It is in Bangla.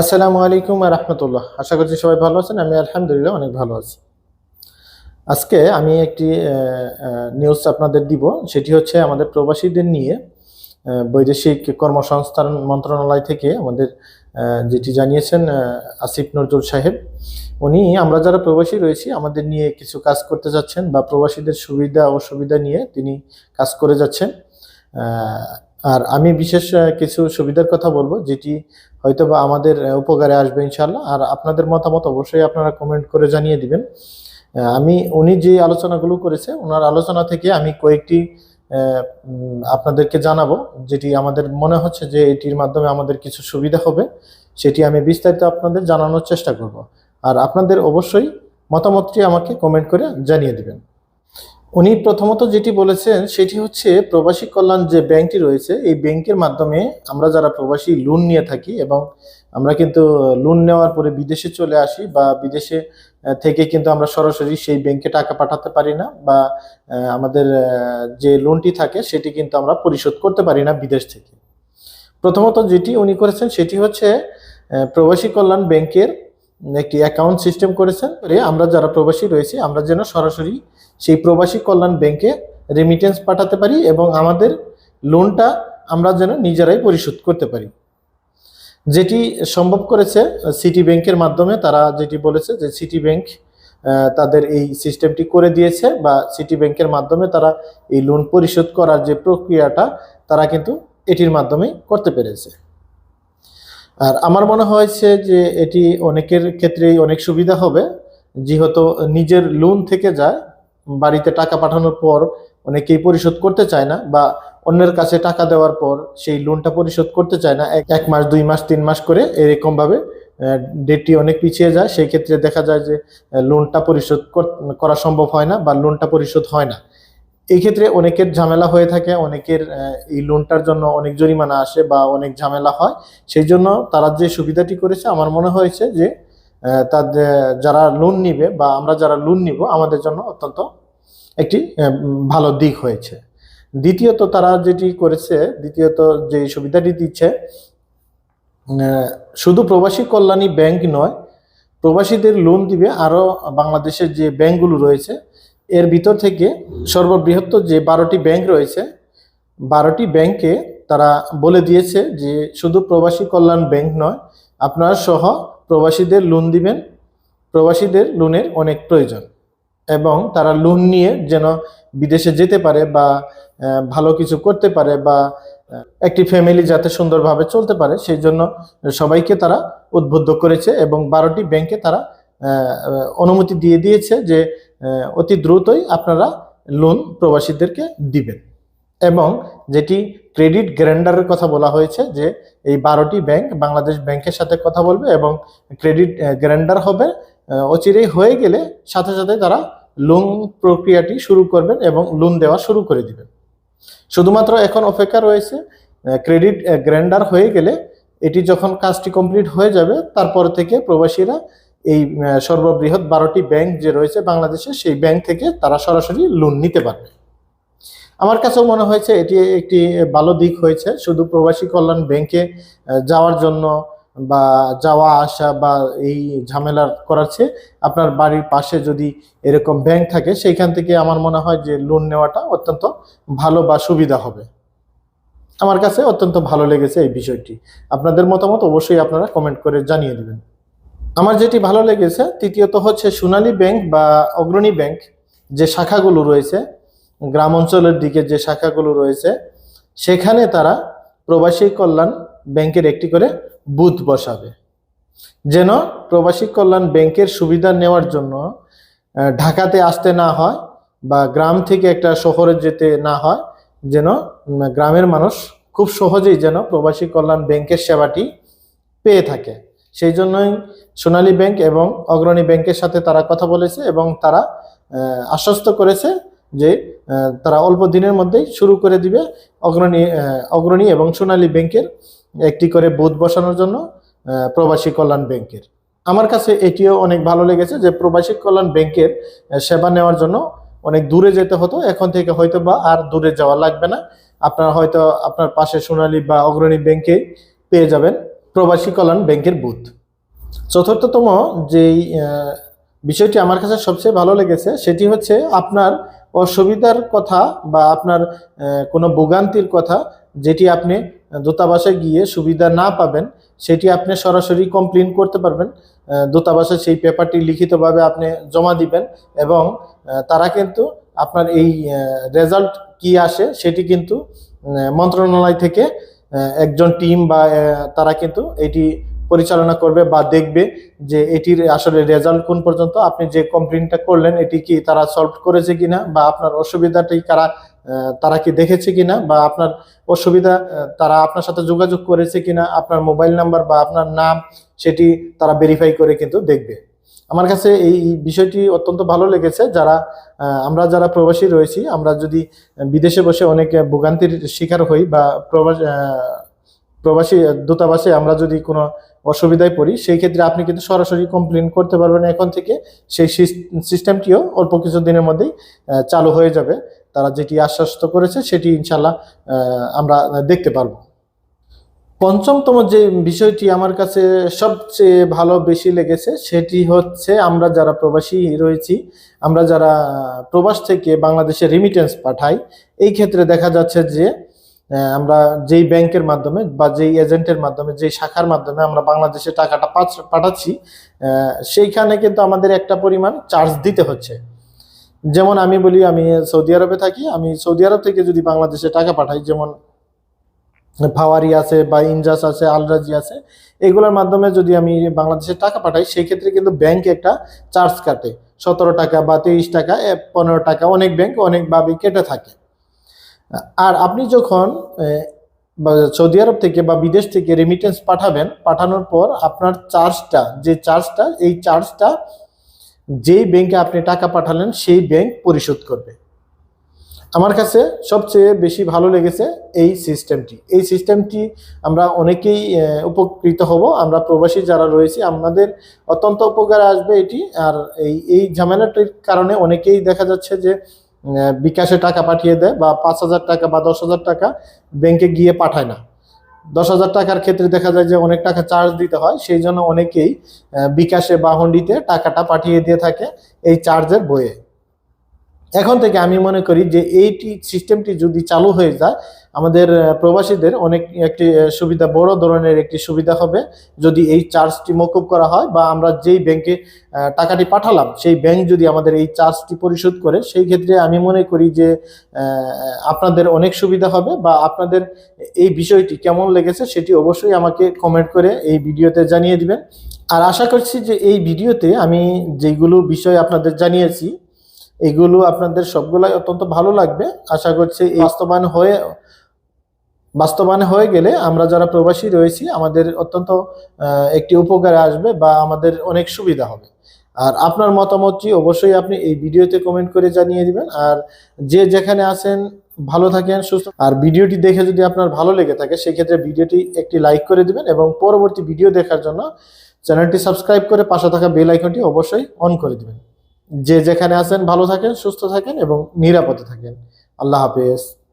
আসসালামু আলাইকুম রহমতুল্লাহ। আশা করছি সবাই ভালো আছেন, আমি আলহামদুলিল্লাহ অনেক ভালো আছি। আজকে আমি একটি নিউজ আপনাদের দিব, সেটি হচ্ছে আমাদের প্রবাসীদের নিয়ে বৈদেশিক কর্মসংস্থান মন্ত্রণালয় থেকে আমাদের যেটি জানিয়েছেন আসিফ নজরুল সাহেব। উনি, আমরা যারা প্রবাসী রয়েছি, আমাদের নিয়ে কিছু কাজ করতে যাচ্ছেন বা প্রবাসীদের সুবিধা, অসুবিধা নিয়ে তিনি কাজ করে যাচ্ছেন। আর আমি বিশেষ কিছু সুবিধার কথা বলব, যেটি হয়তো বা আমাদের উপকারে আসবে ইনশাল্লাহ আর আপনাদের মতামত অবশ্যই আপনারা কমেন্ট করে জানিয়ে দিবেন। আমি, উনি যে আলোচনাগুলো করেছে, ওনার আলোচনা থেকে আমি কয়েকটি আপনাদেরকে জানাব, যেটি আমাদের মনে হচ্ছে যে এটির মাধ্যমে আমাদের কিছু সুবিধা হবে, সেটি আমি বিস্তারিত আপনাদের জানানোর চেষ্টা করব। আর আপনাদের অবশ্যই মতামতটি আমাকে কমেন্ট করে জানিয়ে দিবেন। উনি প্রথমত যেটি বলেছেন, সেটি হচ্ছে প্রবাসী কল্যাণ যে ব্যাংকটি রয়েছে, এই ব্যাংকের মাধ্যমে আমরা যারা প্রবাসী লোন নিয়ে থাকি এবং আমরা কিন্তু লোন নেওয়ার পরে বিদেশে চলে আসি বা বিদেশে থেকে কিন্তু আমরা সরাসরি সেই ব্যাংকে টাকা পাঠাতে পারি না বা আমাদের যে লোনটি থাকে, সেটি কিন্তু আমরা পরিশোধ করতে পারি না বিদেশ থেকে। প্রথমত যেটি উনি করেছেন, সেটি হচ্ছে প্রবাসী কল্যাণ ব্যাংকের একটি অ্যাকাউন্ট সিস্টেম করেছেন। করে আমরা যারা প্রবাসী রয়েছি, আমরা যেন সরাসরি সেই প্রবাসী কল্যাণ ব্যাংকে রেমিটেন্স পাঠাতে পারি এবং আমাদের লোনটা আমরা যেন নিজেরাই পরিশোধ করতে পারি। যেটি সম্ভব করেছে সিটি ব্যাংকের মাধ্যমে তারা যেটি বলেছে যে সিটি ব্যাংক তাদের এই সিস্টেমটি করে দিয়েছে বা সিটি ব্যাংকের মাধ্যমে তারা এই লোন পরিশোধ করার যে প্রক্রিয়াটা, তারা কিন্তু এটির মাধ্যমেই করতে পেরেছে। আর আমার মনে হয়েছে যে এটি অনেকের ক্ষেত্রেই অনেক সুবিধা হবে, যেহেতু নিজের লোন থেকে যায়, বাড়িতে টাকা পাঠানোর পর অনেকেই পরিশোধ করতে চায় না বা অন্যের কাছে টাকা দেওয়ার পর সেই লোনটা পরিশোধ করতে চায় না। এক এক মাস, দুই মাস, তিন মাস করে এরকমভাবে ডেটটি অনেক পিছিয়ে যায়। সেই ক্ষেত্রে দেখা যায় যে লোনটা পরিশোধ করা সম্ভব হয় না বা লোনটা পরিশোধ হয় না। এই ক্ষেত্রে অনেকের ঝামেলা হয়ে থাকে, অনেকের এই লোনটার জন্য অনেক জরিমানা আসে বা অনেক ঝামেলা হয়। সেই জন্য তারা যে সুবিধাটি করেছে, আমার মনে হয়েছে যে তাদের যারা লোন নিবে বা আমরা যারা লোন নিব, আমাদের জন্য অত্যন্ত একটি ভালো দিক হয়েছে। দ্বিতীয়ত তারা যেটি করেছে, দ্বিতীয়ত যে সুবিধাটি দিচ্ছে শুধু প্রবাসী কল্যাণী ব্যাংক নয়, প্রবাসীদের লোন দিবে আরও বাংলাদেশের যে ব্যাংকগুলো রয়েছে এর ভিতর থেকে সর্ববৃহত্তর যে বারোটি ব্যাংক রয়েছে, বারোটি ব্যাংকে তারা বলে দিয়েছে যে শুধু প্রবাসী কল্যাণ ব্যাংক নয়, আপনারা সহ প্রবাসীদের লোন দিবেন। প্রবাসীদের লোনের অনেক প্রয়োজন এবং তারা লোন নিয়ে যেন বিদেশে যেতে পারে বা ভালো কিছু করতে পারে বা একটি ফ্যামিলি যাতে সুন্দরভাবে চলতে পারে, সেই জন্য সবাইকে তারা উদ্বুদ্ধ করেছে এবং বারোটি ব্যাংকে তারা অনুমতি দিয়ে দিয়েছে যে অতি দ্রুতই আপনারা লোন প্রবাসীদেরকে দিবেন। এবং যেটি ক্রেডিট গ্যারান্ডারের কথা বলা হয়েছে যে এই বারোটি ব্যাংক বাংলাদেশ ব্যাংকের সাথে কথা বলবে এবং ক্রেডিট গ্যারান্ডার হবে অচিরেই হয়ে গেলে সাথে সাথে তারা লোন প্রক্রিয়াটি শুরু করবেন এবং লোন দেওয়া শুরু করে দিবেন। শুধুমাত্র এখন অপেক্ষা রয়েছে ক্রেডিট গ্র্যান্ডার হয়ে গেলে এটি যখন কাজটি কমপ্লিট হয়ে যাবে, তারপর থেকে প্রবাসীরা এই সর্ববৃহৎ বারোটি ব্যাংক যে রয়েছে বাংলাদেশে, সেই ব্যাংক থেকে তারা সরাসরি লোন নিতে পারবে। আমার কাছেও মনে হয়েছে এটি একটি ভালো দিক হয়েছে। শুধু প্রবাসী কল্যাণ ব্যাংকে যাওয়ার জন্য বা যাওয়া আসা বা এই ঝামেলা করার চেয়ে আপনার বাড়ির পাশে যদি এরকম ব্যাংক থাকে, সেইখান থেকে আমার মনে হয় যে লোন নেওয়াটা অত্যন্ত ভালো বা সুবিধা হবে। আমার কাছে অত্যন্ত ভালো লেগেছে এই বিষয়টি। আপনাদের মতামত অবশ্যই আপনারা কমেন্ট করে জানিয়ে দিবেন। আমার যেটি ভালো লেগেছে, তৃতীয়ত হচ্ছে সোনালী ব্যাংক বা অগ্রণী ব্যাংক যে শাখাগুলো রয়েছে গ্রাম অঞ্চলের দিকে যে শাখাগুলো রয়েছে, সেখানে তারা প্রবাসী কল্যাণ ব্যাংকের একটি করে বুথ বসাবে। যেন প্রবাসী কল্যাণ ব্যাংকের সুবিধা নেওয়ার জন্য ঢাকাতে আসতে না হয় বা গ্রাম থেকে একটা শহরে যেতে না হয়, যেন গ্রামের মানুষ খুব সহজেই যেন প্রবাসী কল্যাণ ব্যাংকের সেবাটি পেয়ে থাকে। সেই জন্যই সোনালী ব্যাংক এবং অগ্রণী ব্যাংকের সাথে তারা কথা বলেছে এবং তারা আশ্বস্ত করেছে যে তারা অল্প দিনের মধ্যেই শুরু করে দিবে অগ্রণী অগ্রণী এবং সোনালী ব্যাংকের একটি করে বুথ বসানোর জন্য প্রবাসী কল্যাণ ব্যাংকের। আমার কাছে এটিও অনেক ভালো লেগেছে যে, প্রবাসী কল্যাণ ব্যাংকের সেবা নেওয়ার জন্য অনেক দূরে যেতে হতো। এখন থেকে হয়তো বা আর দূরে যাওয়া লাগবে না। আপনার হয়তো আপনার পাশে সোনালী বা অগ্রণী ব্যাংকে পেয়ে যাবেন। প্রবাসী কল্যাণ ব্যাংকের বুথ। চতুর্থতম যেই বিষয়টি আমার কাছে সবচেয়ে ভালো লেগেছে, সেটি হচ্ছে আপনার অসুবিধার কথা বা আপনার কোনো ভোগান্তির কথা যেটি আপনি দূতাবাসে গিয়ে সুবিধা না পাবেন, সেটি আপনি সরাসরি কমপ্লেন করতে পারবেন। দূতাবাসে সেই পেপারটি লিখিতভাবে আপনি জমা দিবেন এবং তারা কিন্তু আপনার এই রেজাল্ট কি আসে সেটি কিন্তু মন্ত্রণালয় থেকে একজন টিম বা তারা কিন্তু এটি পরিচালনা করবে বা দেখবে যে এটির আসলে রেজাল্ট কোন পর্যন্ত, আপনি যে কমপ্লেনটা করলেন এটি কি তারা সলভ করেছে কিনা বা আপনার অসুবিধাটি কারা তারা কি দেখেছে কিনা বা আপনার অসুবিধা তারা আপনার সাথে যোগাযোগ করেছে কিনা, আপনার মোবাইল নাম্বার বা আপনার নাম সেটি তারা ভেরিফাই করে কিন্তু দেখবে। আমার কাছে এই বিষয়টি অত্যন্ত ভালো লেগেছে। যারা আমরা যারা প্রবাসী রয়েছি, আমরা যদি বিদেশে বসে অনেক ভোগান্তির শিকার হই বা প্রবাস প্রবাসী দূতাবাসে আমরা যদি কোনো অসুবিধায় পড়ি, সেই ক্ষেত্রে আপনি কিন্তু সরাসরি কমপ্লেন করতে পারবেন এখন থেকে। সেই সিস্টেমটিও অল্প কিছু দিনের মধ্যেই চালু হয়ে যাবে। তারা যেটি আশ্বস্ত করেছে, সেটি ইনশাল্লাহ আমরা দেখতে পারব। পঞ্চমতম যে বিষয়টি আমার কাছে সবচেয়ে ভালো বেশি লেগেছে, সেটি হচ্ছে আমরা যারা প্রবাসী রয়েছি, আমরা যারা প্রবাস থেকে বাংলাদেশে রিমিটেন্স পাঠাই, এই ক্ষেত্রে দেখা যাচ্ছে যে আমরা যেই ব্যাংকের মাধ্যমে বা যেই এজেন্টের মাধ্যমে, যেই শাখার মাধ্যমে আমরা বাংলাদেশে টাকাটা পাঠাচ্ছি সেইখানে কিন্তু আমাদের একটা পরিমাণ চার্জ দিতে হচ্ছে। যেমন আমি বলি, আমি সৌদি আরবে থাকি, আমি সৌদি আরব থেকে যদি বাংলাদেশে টাকা পাঠাই, যেমন ভাওয়ারি আছে বা ইনজাস আছে, আলরাজি আছে, এগুলোর মাধ্যমে যদি আমি বাংলাদেশে টাকা পাঠাই সেই ক্ষেত্রে কিন্তু ব্যাংক একটা চার্জ কাটে। সতেরো টাকা বা তেইশ টাকা পনেরো টাকা, অনেক ব্যাংক অনেকভাবে কেটে থাকে। আর আপনি যখন সৌদি আরব থেকে বা বিদেশ থেকে রেমিটেন্স পাঠাবেন, পাঠানোর পর আপনার চার্জটা, যে চার্জটা, এই চার্জটা যেই ব্যাংকে আপনি টাকা পাঠালেন, সেই ব্যাংক পরিশোধ করবে। আমার কাছে সবচেয়ে বেশি ভালো লেগেছে এই সিস্টেমটি। এই সিস্টেমটি আমরা অনেকেই উপকৃত হব। আমরা প্রবাসী যারা রয়েছি, আমাদের অত্যন্ত উপকারে আসবে এটি। আর এই এই ঝামেলাটির কারণে অনেকেই দেখা যাচ্ছে যে বিকাশে টাকা পাঠিয়ে দেয় বা পাঁচ হাজার টাকা বা দশ হাজার টাকা ব্যাংকে গিয়ে পাঠায় না। দশ হাজার টাকার ক্ষেত্রে দেখা যায় যে, অনেক টাকা চার্জ দিতে হয়। সেই জন্য অনেকেই বিকাশে বা হন্ডিতে টাকাটা পাঠিয়ে দিয়ে থাকে এই চার্জের বইয়ে। এখন থেকে আমি মনে করি যে এইটি সিস্টেমটি যদি চালু হয়ে যায়, আমাদের প্রবাসীদের অনেক একটি সুবিধা, বড় ধরনের একটি সুবিধা হবে যদি এই চার্জটি মকুব করা হয় বা আমরা যেই ব্যাংকে টাকাটি পাঠালাম, সেই ব্যাংক যদি আমাদের এই চার্জটি পরিশোধ করে, সেই ক্ষেত্রে আমি মনে করি যে আপনাদের অনেক সুবিধা হবে বা আপনাদের এই বিষয়টি কেমন লেগেছে সেটি অবশ্যই আমাকে কমেন্ট করে এই ভিডিওতে জানিয়ে দিবেন। আর আশা করছি যে এই ভিডিওতে আমি যেগুলো বিষয় আপনাদের জানিয়েছি এগুলো আপনাদের সবগুলাই অত্যন্ত ভালো লাগবে। আশা করছি বাস্তবায়ন হয়ে বাস্তবায়ন হয়ে গেলে আমরা যারা প্রবাসী রয়েছি, আমাদের অত্যন্ত একটি উপকারে আসবে বা আমাদের অনেক সুবিধা হবে। আর আপনার মতামতটি অবশ্যই আপনি এই ভিডিওতে কমেন্ট করে জানিয়ে দিবেন। আর যে যেখানে আছেন, ভালো থাকেন, সুস্থ আর ভিডিওটি দেখে যদি আপনার ভালো লেগে থাকে, সেক্ষেত্রে ভিডিওটি একটি লাইক করে দিবেন এবং পরবর্তী ভিডিও দেখার জন্য চ্যানেলটি সাবস্ক্রাইব করে পাশে থাকা বেল আইকনটি অবশ্যই অন করে দিবেন। যে যেখানে আছেন ভালো থাকেন সুস্থ থাকেন এবং নিরাপদে থাকেন। আল্লাহ হাফেজ।